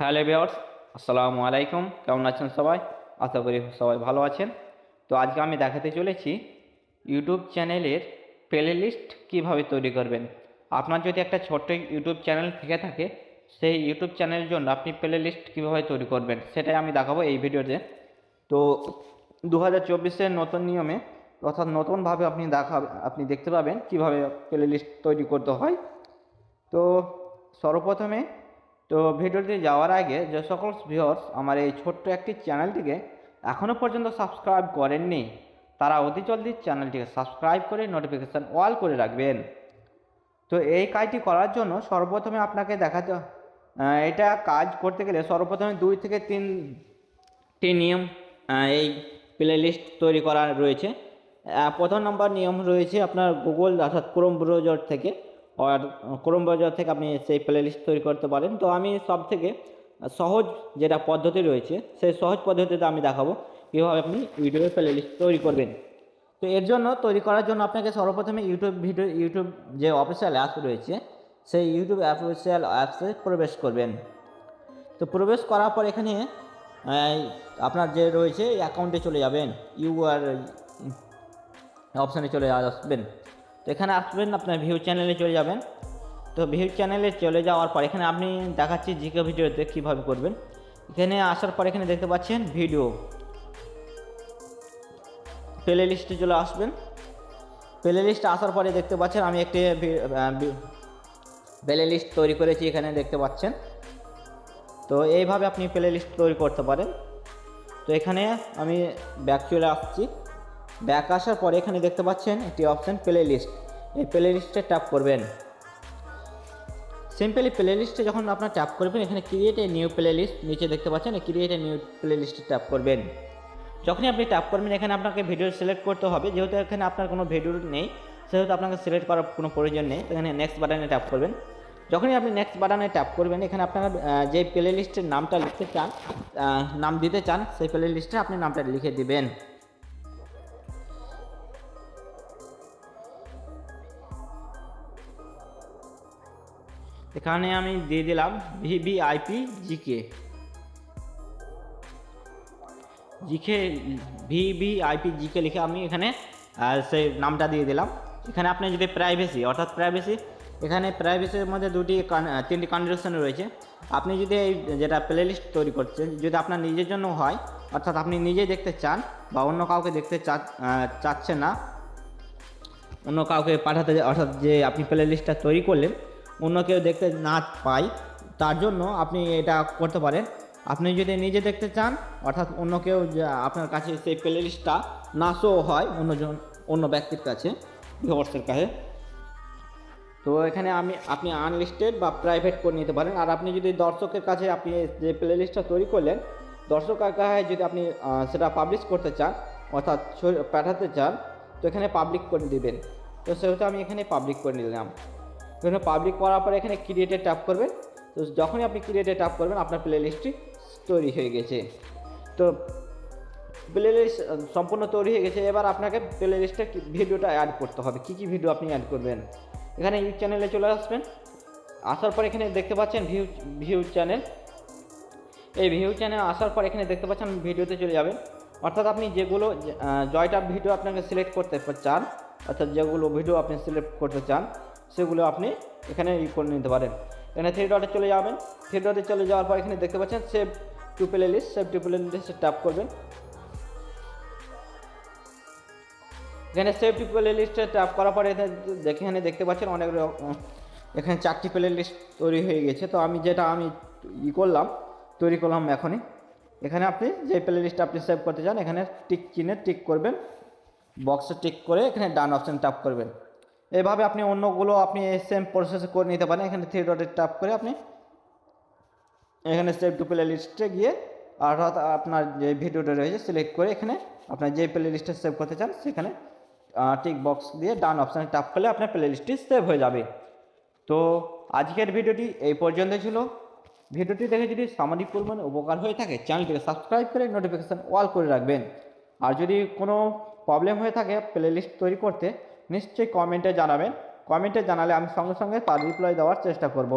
Hello viewers আসসালামু আলাইকুম। কেমন আছেন সবাই? আশা করি সবাই ভালো আছেন। তো আজকে আমি দেখাতে চলেছি ইউটিউব চ্যানেলের প্লে লিস্ট কীভাবে তৈরি করবেন। আপনার যদি একটা ছোট্ট ইউটিউব চ্যানেল থেকে থাকে, সেই ইউটিউব চ্যানেলের জন্য আপনি প্লে লিস্ট কীভাবে তৈরি করবেন, সেটাই আমি দেখাবো এই ভিডিওতে। তো দু হাজার নতুন নিয়মে, অর্থাৎ নতুনভাবে আপনি দেখা, আপনি দেখতে পাবেন কীভাবে প্লে লিস্ট তৈরি করতে হয়। তো সর্বপ্রথমে তো ভিডিওতে যাওয়ার আগে যে সকল ভিউয়ার্স আমার এই ছোট্ট একটি চ্যানেলটিকে এখনও পর্যন্ত সাবস্ক্রাইব করেননি তারা অতি জলদি চ্যানেলটিকে সাবস্ক্রাইব করে নোটিফিকেশান অল করে রাখবেন। তো এই কাজটি করার জন্য সর্বপ্রথমে আপনাকে দেখাতে এটা কাজ করতে গেলে সর্বপ্রথমে দুই থেকে তিনটি নিয়ম আহ, এই প্লে লিস্ট তৈরি করা রয়েছে। প্রথম নম্বর নিয়ম রয়েছে আপনার গুগল অর্থাৎ ক্রোম ব্রাউজার থেকে আর ক্রোম ব্রাউজার থেকে আপনি সেই প্লে লিস্ট তৈরি করতে পারেন। তো আমি সব থেকে সহজ যেটা পদ্ধতি রয়েছে, সেই সহজ পদ্ধতিতে আমি দেখাবো। কীভাবে আপনি ইউটিউবে প্লে লিস্ট তৈরি করবেন। তো এর জন্য তৈরি করার জন্য আপনাকে সর্বপ্রথমে ইউটিউব ভিডিও ইউটিউব যে অফিসিয়াল অ্যাপ রয়েছে, সেই ইউটিউব অফিসিয়াল অ্যাপসে প্রবেশ করবেন। তো প্রবেশ করার পর এখানে আপনার যে রয়েছে অ্যাকাউন্টে চলে যাবেন। ইউআর অপশানে চলে আসবেন। তো এখানে আসবেন, আপনার ভিউ চ্যানেলে চলে যাবেন। তো ভিউ চ্যানেলে চলে যাওয়ার পর এখানে আপনি দেখাচ্ছি জিকে ভিডিওতে কীভাবে করবেন। এখানে আসার পর এখানে দেখতে পাচ্ছেন ভিডিও প্লে লিস্টে চলে আসবেন। প্লে লিস্টে আসার পরে দেখতে পাচ্ছেন আমি একটি প্লে লিস্ট তৈরি করেছি এখানে দেখতে পাচ্ছেন। তো এইভাবে আপনি প্লে লিস্ট তৈরি করতে পারেন। তো এখানে আমি ব্যাক চলে আসছি। ব্যাক আসার পরে এখানে দেখতে পাচ্ছেন একটি অপশান প্লে লিস্ট এই প্লে লিস্টে ট্যাপ করবেন। সিম্পলি প্লে লিস্টে যখন আপনার ট্যাপ করবেন, এখানে create a new playlist নিচে দেখতে পাচ্ছেন ক্রিয়েট এ নিউ প্লে লিস্টে ট্যাপ করবেন। যখনই আপনি ট্যাপ করবেন, এখানে আপনাকে ভিডিও সিলেক্ট করতে হবে। যেহেতু এখানে আপনার কোনো ভিডিও নেই, সেহেতু আপনাকে সিলেক্ট করার কোনো প্রয়োজন নেই। এখানে নেক্সট বাটনে ট্যাপ করবেন। যখনই আপনি নেক্সট বাটনে ট্যাপ করবেন, এখানে আপনারা যে প্লে লিস্টের নামটা লিখতে চান নাম দিতে চান, সেই প্লে লিস্টে আপনি নামটা লিখে দিবেন। এখানে আমি দিয়ে দিলাম VVIP GK GK VVIP GK লিখে আমি এখানে সেই নামটা দিয়ে দিলাম। এখানে আপনি যদি প্রাইভেসি অর্থাৎ প্রাইভেসি এখানে প্রাইভেসির মধ্যে দুটি তিনটি কন্ডিশন রয়েছে। আপনি যদি এই যেটা প্লে লিস্ট তৈরি করছেন, যদি আপনার নিজের জন্য হয়, অর্থাৎ আপনি নিজে দেখতে চান বা অন্য কাউকে দেখতে চাচ্ছেন না, অন্য কাউকে পাঠাতে, অর্থাৎ যে আপনি প্লে লিস্টটা তৈরি করলেন অন্য কেউ দেখতে না পায় তার জন্য আপনি এটা করতে পারেন। আপনি যদি নিজে দেখতে চান, অর্থাৎ অন্য কেউ আপনার কাছে সেই প্লে লিস্টটা না শো হয় অন্যজন অন্য ব্যক্তির কাছে, ভিউয়ার্সের কাছে। তো এখানে আমি, আপনি আনলিস্টেড বা প্রাইভেট করে নিতে পারেন। আর আপনি যদি দর্শকের কাছে আপনি যে প্লে লিস্টটা তৈরি করলেন দর্শকের কাছে যদি আপনি সেটা পাবলিশ করতে চান, অর্থাৎ পাঠাতে চান, তো এখানে পাবলিক করে দিবেন। তো সেহেতু আমি এখানে পাবলিক করে নিলাম। এখানে পাবলিক করার পরে এখানে ক্রিয়েটে ট্যাপ করবেন। তো যখনই আপনি ক্রিয়েটে ট্যাপ করবেন, আপনার প্লে লিস্টটি তৈরি হয়ে গেছে। তো প্লে লিস্ট সম্পূর্ণ তৈরি হয়ে গেছে। এবার আপনাকে প্লে লিস্টে ভিডিওটা অ্যাড করতে হবে। কী কী ভিডিও আপনি অ্যাড করবেন? এখানে ইউটিউব চ্যানেলে চলে আসবেন। আসার পর এখানে দেখতে পাচ্ছেন ভিউ ভিউ চ্যানেল এই ভিউ চ্যানেল আসার পর এখানে দেখতে পাচ্ছেন ভিডিওতে চলে যাবেন। অর্থাৎ আপনি যেগুলো জয়টা ভিডিও আপনাকে সিলেক্ট করতে চান, অর্থাৎ যেগুলো ভিডিও আপনি সিলেক্ট করতে চান সেগুলো আপনি এখানে ই করে নিতে পারেন। এখানে থ্রি ডটে চলে যাবেন। থ্রি ডটে চলে যাওয়ার পর এখানে দেখতে পাচ্ছেন save to playlist save to play লিস্টে ট্যাপ করবেন। এখানে সেভ টু প্লে লিস্টে ট্যাপ করার পরে এখানে দেখে এখানে দেখতে পাচ্ছেন অনেক এখানে চারটি প্লে লিস্ট তৈরি হয়ে গেছে। তো আমি যেটা আমি ই করলাম, তৈরি করলাম এখনই। এখানে আপনি যে প্লে লিস্টটা আপনি সেভ করতে চান, এখানে টিক চিনে টিক করবেন। বক্সে টিক করে এখানে ডান অপশান ট্যাপ করবেন। এভাবে আপনি অন্যগুলো আপনি সেম প্রসেস করে নিতে পারেন। এখানে থ্রি ডটে ট্যাপ করে আপনি এখানে সেভ টু প্লে লিস্টে গিয়ে অর্থাৎ আপনার যে ভিডিওটা রয়েছে সিলেক্ট করে এখানে আপনার যে প্লে লিস্টে সেভ করতে চান, সেখানে টিক বক্স দিয়ে ডান অপশানে ট্যাপ করলে আপনার প্লে লিস্টটি সেভ হয়ে যাবে। তো আজকের ভিডিওটি এই পর্যন্ত ছিল। ভিডিওটি দেখে যদি সামাজিক পরিমাণে উপকার হয়ে থাকে, চ্যানেলটিকে সাবস্ক্রাইব করে নোটিফিকেশান অল করে রাখবেন। আর যদি কোনো প্রবলেম হয়ে থাকে প্লে লিস্ট তৈরি করতে নিশ্চয়ই কমেন্টে জানাবেন। কমেন্টে জানালে আমি সঙ্গে সঙ্গে তার রিপ্লাই দেওয়ার চেষ্টা করব।